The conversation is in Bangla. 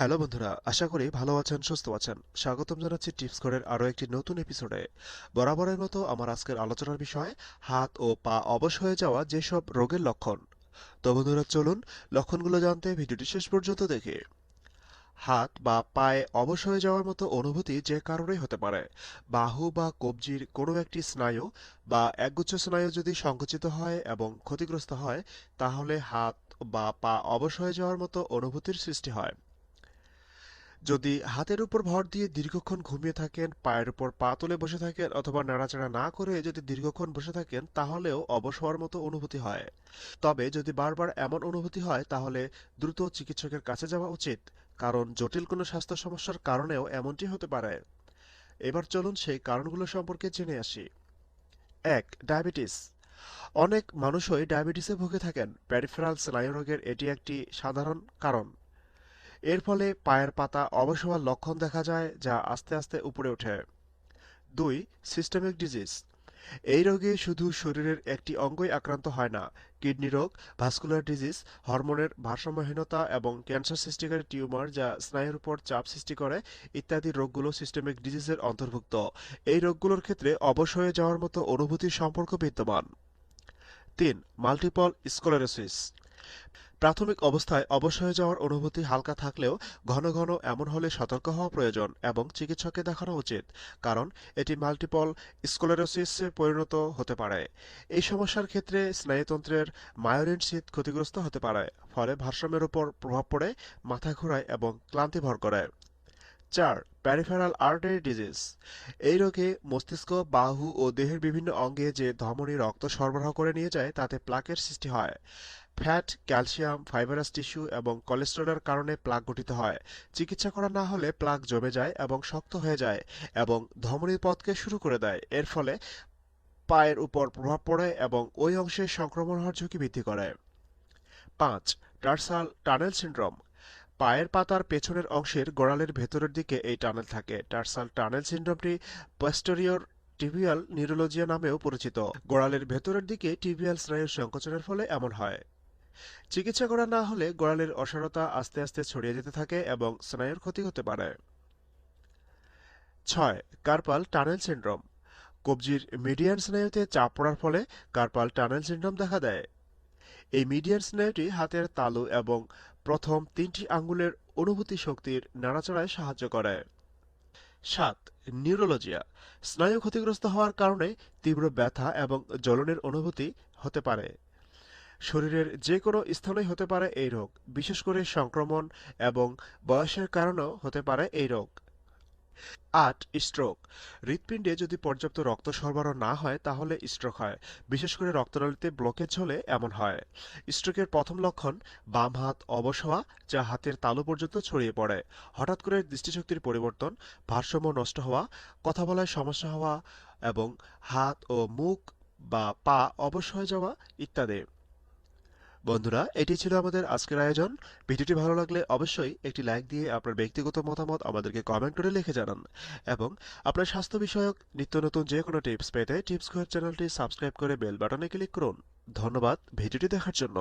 হ্যালো বন্ধুরা, আশা করি ভালো আছেন, সুস্থ আছেন। স্বাগতম জানাচ্ছি টিপস ঘরের আরও একটি নতুন এপিসোডে বরাবরের মতো আমার আজকের আলোচনার বিষয়, হাত ও পা অবশ হয়ে যাওয়া যেসব রোগের লক্ষণ। তো বন্ধুরা, চলুন লক্ষণগুলো জানতে ভিডিওটি শেষ পর্যন্ত দেখে। হাত বা পায়ে অবশ হয়ে যাওয়ার মতো অনুভূতি যে কারণেই হতে পারে। বাহু বা কবজির কোনো একটি স্নায়ু বা একগুচ্ছ স্নায়ু যদি সংকুচিত হয় এবং ক্ষতিগ্রস্ত হয়, তাহলে হাত বা পা অবশ হয়ে যাওয়ার মতো অনুভূতির সৃষ্টি হয়। যদি হাতের উপর ভর দিয়ে দীর্ঘক্ষণ ঘুমিয়ে থাকেন, পায়ের উপর পা তুলে বসে থাকেন অথবা নাড়াচাড়া না করে যদি দীর্ঘক্ষণ বসে থাকেন, তাহলেও হওয়ার মতো অনুভূতি হয়। তবে যদি বারবার এমন অনুভূতি হয়, তাহলে দ্রুত চিকিৎসকের কাছে যাওয়া উচিত, কারণ জটিল কোনো স্বাস্থ্য সমস্যার কারণেও এমনটি হতে পারে। এবার চলুন সেই কারণগুলো সম্পর্কে জেনে আসি। এক, ডায়াবেটিস। অনেক মানুষই ডায়াবেটিসে ভুগে থাকেন। প্যারিফেরাল স্নায়ু রোগের এটি একটি সাধারণ কারণ। এর ফলে পায়ের পাতা অবশ হওয়ার লক্ষণ দেখা যায় যা আস্তে আস্তে উপরে ওঠে। দুই সিস্টেমিক ডিজিজ এই রোগে শুধু শরীরের একটি অঙ্গই আক্রান্ত হয় না, কিডনি রোগ ভাস্কুলার ডিজিজ হরমোনের ভারসাম্যহীনতা এবং ক্যান্সার সৃষ্টিকারী টিউমার যা স্নায়ুর উপর চাপ সৃষ্টি করে ইত্যাদি রোগগুলো সিস্টেমিক ডিজিজের অন্তর্ভুক্ত। এই রোগগুলোর ক্ষেত্রে অবশ হয়ে যাওয়ার মতো অনুভূতির সম্পর্ক বিদ্যমান। তিন মাল্টিপল স্কলেরোসিস প্রাথমিক অবস্থায় অবশ হয়ে যাওয়ার অনুভূতি হালকা থাকলেও ঘন ঘন এমন হলে সতর্ক হওয়া প্রয়োজন এবং চিকিৎসককে দেখানো উচিত, কারণ এটি মাল্টিপল স্কোলেরোসিসে পরিণত হতে পারে। এই সমস্যার ক্ষেত্রে স্নায়ুতন্ত্রের মায়োরিন শীত ক্ষতিগ্রস্ত হতে পারে, ফলে ভারসাম্যের উপর প্রভাব পড়ে, মাথা ঘোরায় এবং ক্লান্তি ভর করে। চার প্যারিফেরাল আর্টারি ডিজিজ এই রোগে মস্তিষ্ক, বাহু ও দেহের বিভিন্ন অঙ্গে যে ধমনী রক্ত সরবরাহ করে নিয়ে যায়, তাতে প্লাকের সৃষ্টি হয়। ফ্যাট, ক্যালসিয়াম, ফাইবারাস টিস্যু এবং কোলেস্টেরলের কারণে প্লাক গঠিত হয়। চিকিৎসা করা না হলে প্লাক জমে যায় এবং শক্ত হয়ে যায় এবং ধমনীর পথকে শুরু করে দেয়। এর ফলে পায়ের উপর প্রভাব পড়ে এবং ওই অংশে সংক্রমণ হওয়ার ঝুঁকি বৃদ্ধি করে। পাঁচ, টার্সাল টানেল সিন্ড্রোম। পায়ের পাতার পেছনের অংশের গোড়ালির ভেতরের দিকে এই টানেল থাকে। টার্সাল টানেল সিন্ড্রোমটি পোস্টেরিয়র টিবিয়াল নিউরোলজিয়া নামেও পরিচিত। গোড়ালির ভেতরের দিকে টিবিয়াল স্নায়ুর সংকোচনের ফলে এমন হয়। চিকিৎসা করা না হলে গোড়ালির অসারতা আস্তে আস্তে ছড়িয়ে যেতে থাকে এবং স্নায়ুর ক্ষতি হতে পারে। ছয়, কার্পাল টানেল সিন্ড্রোম। কবজির মিডিয়ান স্নায়ুতে চাপ পড়ার ফলে কার্পাল টানেল সিন্ড্রোম দেখা দেয়। এই মিডিয়ান স্নায়ুটি হাতের তালু এবং প্রথম তিনটি আঙ্গুলের অনুভূতি শক্তির নাড়াচাড়ায় সাহায্য করে। সাত, নিউরোলজিয়া। স্নায়ু ক্ষতিগ্রস্ত হওয়ার কারণে তীব্র ব্যথা এবং জ্বলনের অনুভূতি হতে পারে। শরীরের যে কোনো স্থানেই হতে পারে এই রোগ, বিশেষ করে সংক্রমণ এবং বয়সের কারণেও হতে পারে এই রোগ। আট স্ট্রোক হৃৎপিণ্ডে যদি পর্যাপ্ত রক্ত সরবরাহ না হয়, তাহলে স্ট্রোক হয়। বিশেষ করে রক্তনালীতে ব্লকেজ হলে এমন হয়। স্ট্রোকের প্রথম লক্ষণ, বাম হাত অবশ হওয়া, যা হাতের তালু পর্যন্ত ছড়িয়ে পড়ে। হঠাৎ করে দৃষ্টিশক্তির পরিবর্তন, ভারসাম্য নষ্ট হওয়া, কথা বলায় সমস্যা হওয়া এবং হাত ও মুখ বা পা অবশ হয়ে যাওয়া ইত্যাদি। বন্ধুরা, এটি ছিল আমাদের আজকের আয়োজন। ভিডিওটি ভালো লাগলে অবশ্যই একটি লাইক দিয়ে আপনার ব্যক্তিগত মতামত আমাদেরকে কমেন্ট করে লিখে জানান। এবং আপনার স্বাস্থ্য বিষয়ক, নিত্য নতুন যে কোনো টিপস পেতে টিপস ঘর চ্যানেলটি সাবস্ক্রাইব করে বেল বাটনে ক্লিক করুন। ধন্যবাদ ভিডিওটি দেখার জন্য।